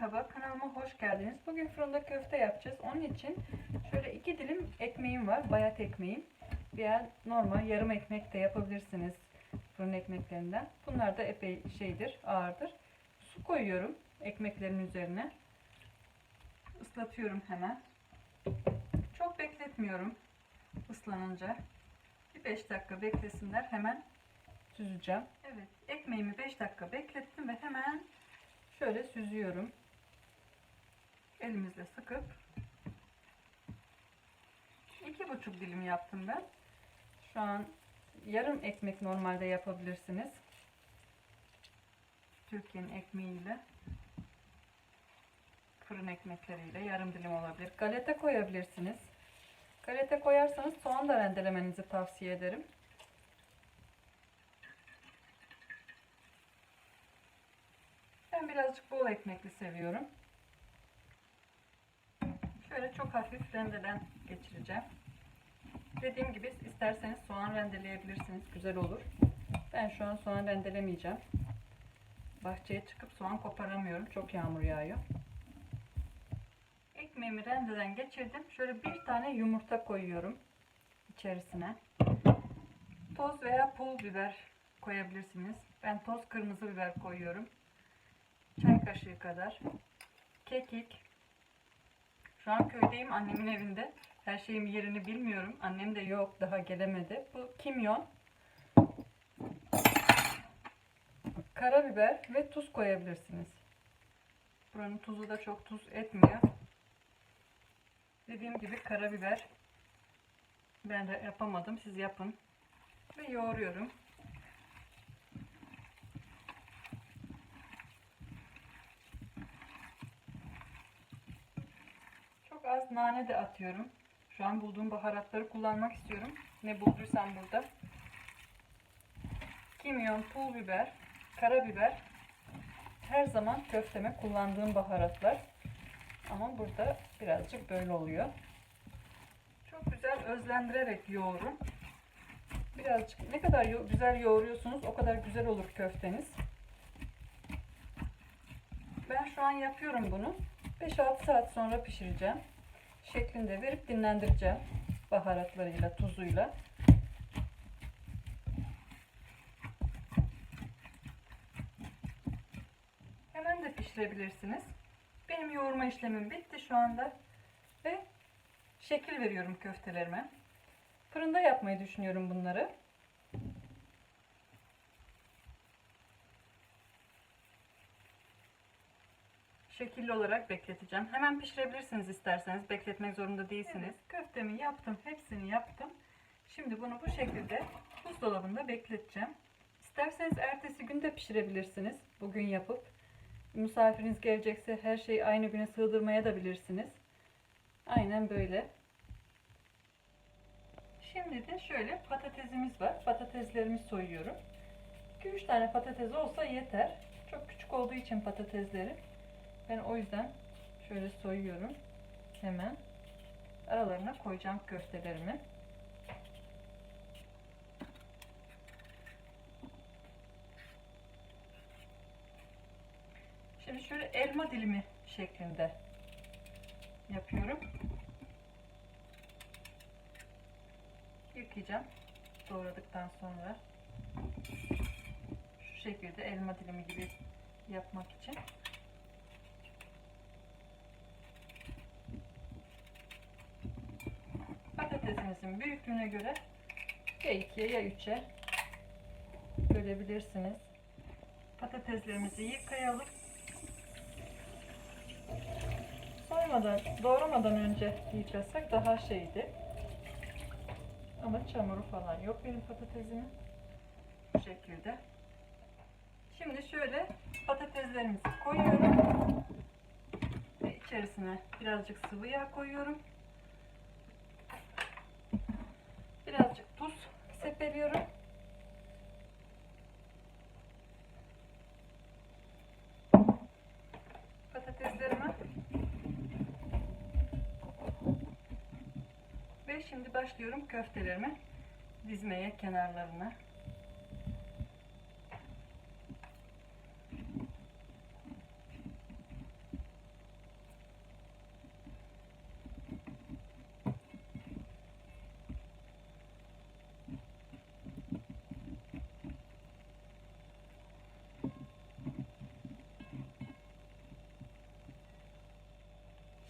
Merhaba kanalıma hoş geldiniz. Bugün fırında köfte yapacağız. Onun için şöyle iki dilim ekmeğim var. Bayat ekmeğim. Veya normal yarım ekmek de yapabilirsiniz fırın ekmeklerinden. Bunlar da epey şeydir, ağırdır. Su koyuyorum ekmeklerin üzerine. Islatıyorum hemen. Çok bekletmiyorum ıslanınca. Bir 5 dakika beklesinler hemen süzeceğim. Evet ekmeğimi 5 dakika beklettim ve hemen şöyle süzüyorum. Elimizle sıkıp iki buçuk dilim yaptım ben. Şu an yarım ekmek normalde yapabilirsiniz. Türkiye'nin ekmeğiyle fırın ekmekleriyle yarım dilim olabilir. Galeta koyabilirsiniz. Galeta koyarsanız soğan da rendelemenizi tavsiye ederim. Ben birazcık bol ekmekli seviyorum. Şöyle çok hafif rendeden geçireceğim. Dediğim gibi isterseniz soğan rendeleyebilirsiniz. Güzel olur. Ben şu an soğan rendelemeyeceğim. Bahçeye çıkıp soğan koparamıyorum. Çok yağmur yağıyor. Ekmeğimi rendeden geçirdim. Şöyle bir tane yumurta koyuyorum içerisine. Toz veya pul biber koyabilirsiniz. Ben toz kırmızı biber koyuyorum. Çay kaşığı kadar. Kekik. Şu an köydeyim annemin evinde. Her şeyin yerini bilmiyorum. Annem de yok daha gelemedi. Bu kimyon. Karabiber ve tuz koyabilirsiniz. Buranın tuzu da çok tuz etmiyor. Dediğim gibi karabiber. Ben de yapamadım. Siz yapın. Ve yoğuruyorum. Çok az nane de atıyorum. Şu an bulduğum baharatları kullanmak istiyorum. Ne bulduysam burada. Kimyon, pul biber, karabiber. Her zaman köfteme kullandığım baharatlar. Ama burada birazcık böyle oluyor. Çok güzel özlendirerek yoğurun. Birazcık ne kadar yo- güzel yoğuruyorsunuz o kadar güzel olur köfteniz. Ben şu an yapıyorum bunu. 5-6 saat sonra pişireceğim. Şeklinde verip dinlendireceğim. Baharatlarıyla, tuzuyla. Hemen de pişirebilirsiniz. Benim yoğurma işlemim bitti şu anda. Ve şekil veriyorum köftelerime. Fırında yapmayı düşünüyorum bunları. Şekilli olarak bekleteceğim. Hemen pişirebilirsiniz isterseniz. Bekletmek zorunda değilsiniz. Köftemi yaptım. Hepsini yaptım. Şimdi bunu bu şekilde buzdolabında bekleteceğim. İsterseniz ertesi gün de pişirebilirsiniz. Bugün yapıp misafiriniz gelecekse her şeyi aynı güne sığdırmaya da bilirsiniz. Aynen böyle. Şimdi de şöyle patatesimiz var. Patateslerimi soyuyorum. 2-3 tane patates olsa yeter. Çok küçük olduğu için patateslerim. Ben o yüzden şöyle soyuyorum. Hemen aralarına koyacağım köftelerimi. Şimdi şöyle elma dilimi şeklinde yapıyorum. Yıkayacağım doğradıktan sonra. Şu şekilde elma dilimi gibi yapmak için. Patatesinizin büyüklüğüne göre ya 2'ye ya 3'e bölebilirsiniz. Patateslerimizi yıkayalım. Soymadan, doğramadan önce yıkasak daha şeydi. Ama çamuru falan yok benim patatesimin. Bu şekilde. Şimdi şöyle patateslerimizi koyuyorum. Ve içerisine birazcık sıvı yağ koyuyorum. Birazcık tuz sepeliyorum. Patateslerimi ve şimdi başlıyorum köftelerimi dizmeye kenarlarına.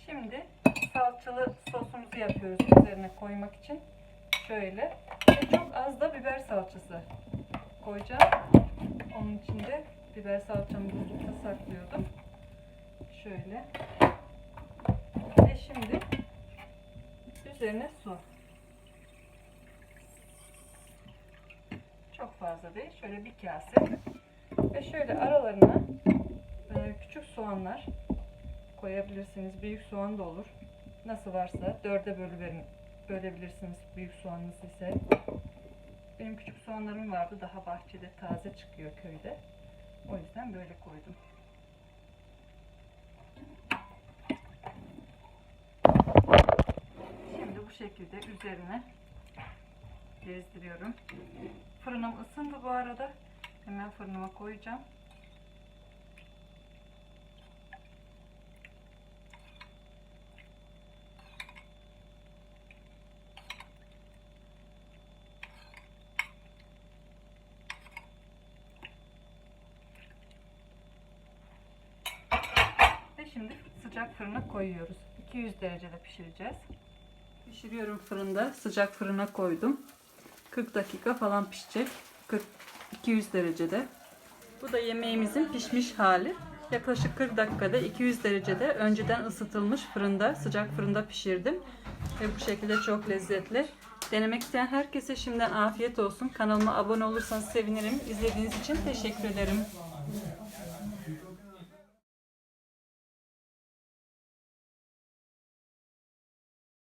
Şimdi salçalı sosumuzu yapıyoruz üzerine koymak için. Şöyle. Ve çok az da biber salçası koyacağım. Onun için de biber salçamı buzlukta saklıyordum. Şöyle. Ve şimdi üzerine su. Çok fazla değil. Şöyle bir kase. Ve şöyle aralarına e, küçük soğanlar koyabilirsiniz. Büyük soğan da olur. Nasıl varsa dörde bölüverin, bölebilirsiniz büyük soğanınız ise. Benim küçük soğanlarım vardı. Daha bahçede taze çıkıyor köyde. O yüzden böyle koydum. Şimdi bu şekilde üzerine gezdiriyorum. Fırınım ısındı bu arada. Hemen fırınıma koyacağım. Ve şimdi sıcak fırına koyuyoruz. 200 derecede pişireceğiz. Pişiriyorum fırında. Sıcak fırına koydum. 40 dakika falan pişecek. 40 200 derecede. Bu da yemeğimizin pişmiş hali. Yaklaşık 40 dakikada 200 derecede önceden ısıtılmış fırında, sıcak fırında pişirdim. Ve bu şekilde çok lezzetli. Denemek isteyen herkese şimdiden afiyet olsun. Kanalıma abone olursanız sevinirim. İzlediğiniz için teşekkür ederim.